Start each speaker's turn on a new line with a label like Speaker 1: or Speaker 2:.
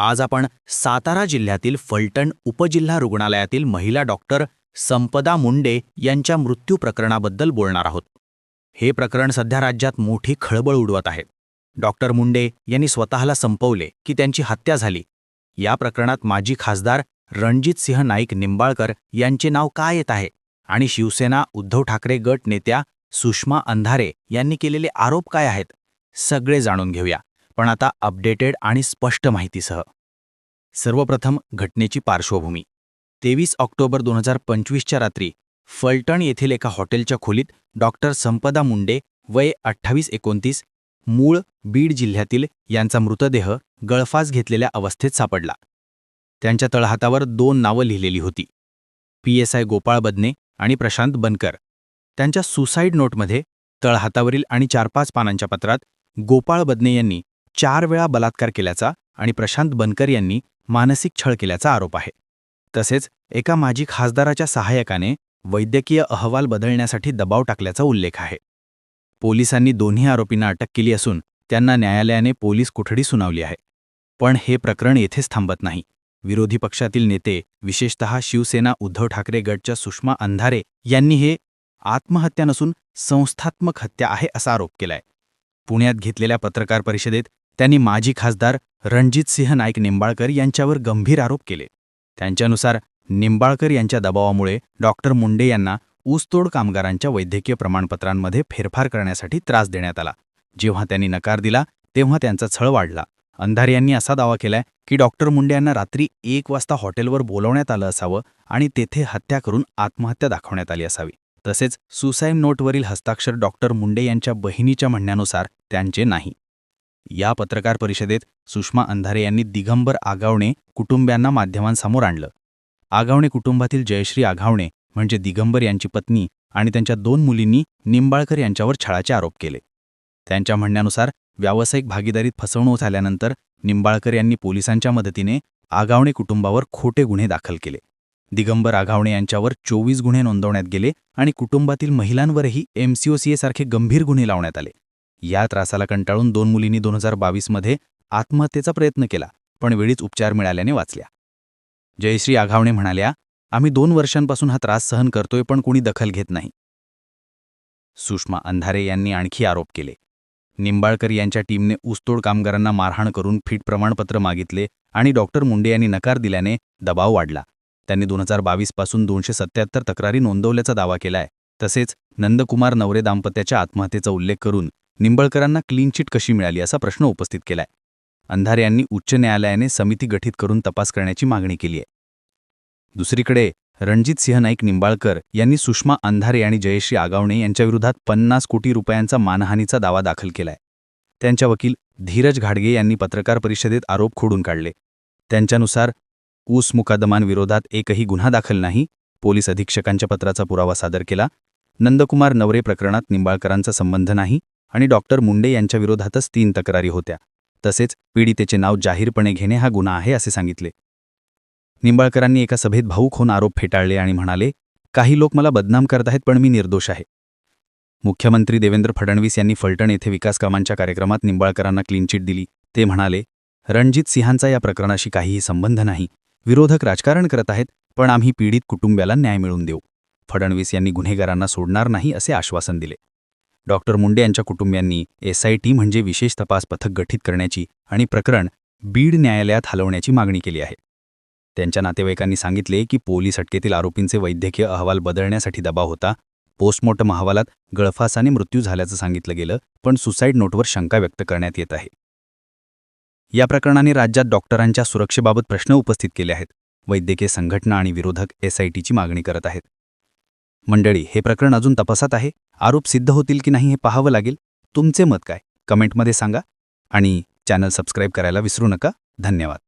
Speaker 1: आज आपण सातारा जिल्ह्यातील फलटण उपजिल्हा रुग्णालयातील महिला डॉक्टर संपदा मुंडे यांच्या मृत्यू प्रकरणाबद्दल बोलणार आहोत. हे प्रकरण सध्या राज्यात मोठी खळबळ उडवत आहे. डॉक्टर मुंडे यांनी स्वतःला संपवले की त्यांची हत्या झाली. या प्रकरणात माजी खासदार रणजितसिंह नाईक निंबाळकर यांचे नाव काय येत आहे आणि शिवसेना उद्धव ठाकरे गट नेत्या सुषमा अंधारे यांनी केलेले आरोप काय आहेत सगळे जाणून घेऊया. पण आता अपडेटेड आणि स्पष्ट माहितीसह. सर्वप्रथम घटनेची पार्श्वभूमी. तेवीस ऑक्टोबर दोन हजार पंचवीसच्या रात्री फलटण येथील एका हॉटेलच्या खोलीत डॉक्टर संपदा मुंडे वय अठ्ठावीस एकोणतीस मूळ बीड जिल्ह्यातील यांचा मृतदेह गळफास घेतलेल्या अवस्थेत सापडला. त्यांच्या तळहातावर दोन नावं लिहिलेली होती. P S I Gopal Badne आणि प्रशांत बनकर. त्यांच्या सुसाईड नोटमध्ये तळहातावरील आणि चार पाच पानांच्या पत्रात गोपाळ बदने यांनी चार वेळा बलात्कार केल्याचा आणि प्रशांत बनकर यांनी मानसिक छळ केल्याचा आरोप आहे. तसेच एका माजी खासदाराच्या सहाय्यकाने वैद्यकीय अहवाल बदलण्यासाठी दबाव टाकल्याचा उल्लेख आहे. पोलिसांनी दोन्ही आरोपींना अटक केली असून त्यांना न्यायालयाने पोलीस कोठडी सुनावली आहे. पण हे प्रकरण येथेच थांबत नाही. विरोधी पक्षातील नेते विशेषतः शिवसेना उद्धव ठाकरे गटच्या सुषमा अंधारे यांनी हे आत्महत्या नसून संस्थात्मक हत्या आहे असा आरोप केलाय. पुण्यात घेतलेल्या पत्रकार परिषदेत त्यांनी माजी खासदार रणजितसिंह नाईक निंबाळकर यांच्यावर गंभीर आरोप केले. त्यांच्यानुसार निंबाळकर यांच्या दबावामुळे डॉक्टर मुंडे यांना ऊसतोड कामगारांच्या वैद्यकीय प्रमाणपत्रांमध्ये फेरफार करण्यासाठी त्रास देण्यात आला. जेव्हा त्यांनी नकार दिला तेव्हा त्यांचा छळ वाढला. अंधार यांनी असा दावा केलाय की डॉक्टर मुंडे यांना रात्री एक वाजता हॉटेलवर बोलवण्यात आलं असावं आणि तेथे हत्या करून आत्महत्या दाखवण्यात आली असावी. तसेच सुसाईड नोटवरील हस्ताक्षर डॉक्टर मुंडे यांच्या बहिणीच्या म्हणण्यानुसार त्यांचे नाही. या पत्रकार परिषदेत सुषमा अंधारे यांनी दिगंबर आगावणे कुटुंबियांना माध्यमांसमोर आणलं. आगावणे कुटुंबातील जयश्री आघावणे म्हणजे दिगंबर यांची पत्नी आणि त्यांच्या दोन मुलींनी निंबाळकर यांच्यावर छळाचे आरोप केले. त्यांच्या म्हणण्यानुसार व्यावसायिक भागीदारीत फसवणूक झाल्यानंतर निंबाळकर यांनी पोलिसांच्या मदतीने आगावणे कुटुंबावर खोटे गुन्हे दाखल केले. दिगंबर आघावणे यांच्यावर चोवीस गुन्हे नोंदवण्यात गेले आणि कुटुंबातील महिलांवरही एमसीओसीए गंभीर गुन्हे लावण्यात आले. या त्रासाला कंटाळून दोन मुलींनी दोन हजार बावीसमध्ये आत्महत्येचा प्रयत्न केला पण वेळीच उपचार मिळाल्याने वाचल्या. जयश्री आघावणे म्हणाल्या आम्ही दोन वर्षांपासून हा त्रास सहन करतोय पण कुणी दखल घेत नाही. सुषमा अंधारे यांनी आणखी आरोप केले निंबाळकर यांच्या टीमने ऊसतोड कामगारांना मारहाण करून फिट प्रमाणपत्र मागितले आणि डॉक्टर मुंडे यांनी नकार दिल्याने दबाव वाढला. त्यांनी दोन हजार बावीसपासून दोनशे सत्याहत्तर तक्रारी नोंदवल्याचा दावा केलाय. तसेच नंदकुमार नवरे दाम्पत्याच्या आत्महत्येचा उल्लेख करून निंबळकरांना क्लीन चिट कशी मिळाली असा प्रश्न उपस्थित केलाय. अंधारे यांनी उच्च न्यायालयाने समिती गठीत करून तपास करण्याची मागणी केली आहे. दुसरीकडे रणजितसिंह नाईक निंबाळकर यांनी सुषमा अंधारे आणि जयश्री आगावणे यांच्याविरोधात पन्नास कोटी रुपयांचा मानहानीचा दावा दाखल केलाय. त्यांच्या वकील धीरज घाडगे यांनी पत्रकार परिषदेत आरोप खोडून काढले. त्यांच्यानुसार ऊस मुकादमांविरोधात एकही गुन्हा दाखल नाही पोलीस अधीक्षकांच्या पत्राचा पुरावा सादर केला नंदकुमार नवरे प्रकरणात निंबाळकरांचा संबंध नाही आणि डॉक्टर मुंडे यांच्या विरोधातच तीन तक्रारी होत्या. तसेच पीडितेचे नाव जाहीरपणे घेणे हा गुन्हा आहे असे सांगितले. निंबाळकरांनी एका सभेत भाऊक होऊन आरोप फेटाळले आणि म्हणाले काही लोक मला बदनाम करत आहेत पण मी निर्दोष आहे. मुख्यमंत्री देवेंद्र फडणवीस यांनी फलटण येथे विकास कामांच्या कार्यक्रमात निंबाळकरांना क्लीनचिट दिली. ते म्हणाले रणजित सिंहांचा या प्रकरणाशी काहीही संबंध नाही. विरोधक राजकारण करत आहेत पण आम्ही पीडित कुटुंबियाला न्याय मिळवून देऊ. फडणवीस यांनी गुन्हेगारांना सोडणार नाही असे आश्वासन दिले. डॉक्टर मुंडे यांच्या कुटुंबियांनी एसआयटी म्हणजे विशेष तपास पथक गठीत करण्याची आणि प्रकरण बीड न्यायालयात हलवण्याची मागणी केली आहे. त्यांच्या नातेवाईकांनी सांगितले की पोलीस अटकेतील आरोपींचे वैद्यकीय अहवाल बदलण्यासाठी दबाव होता. पोस्टमॉर्टम अहवालात गळफासाने मृत्यू झाल्याचं सांगितलं गेलं पण सुसाईड नोटवर शंका व्यक्त करण्यात येत आहे. या प्रकरणाने राज्यात डॉक्टरांच्या सुरक्षेबाबत प्रश्न उपस्थित केले आहेत. वैद्यकीय संघटना आणि विरोधक एसआयटीची मागणी करत आहेत. मंडळी हे प्रकरण अजून तपासात आहे? आरोप सिद्ध होतील की नाही हे पाहावं लागेल. तुमचे मत काय? कमेंटमध्ये सांगा आणि चॅनल सबस्क्राईब करायला विसरू नका. धन्यवाद.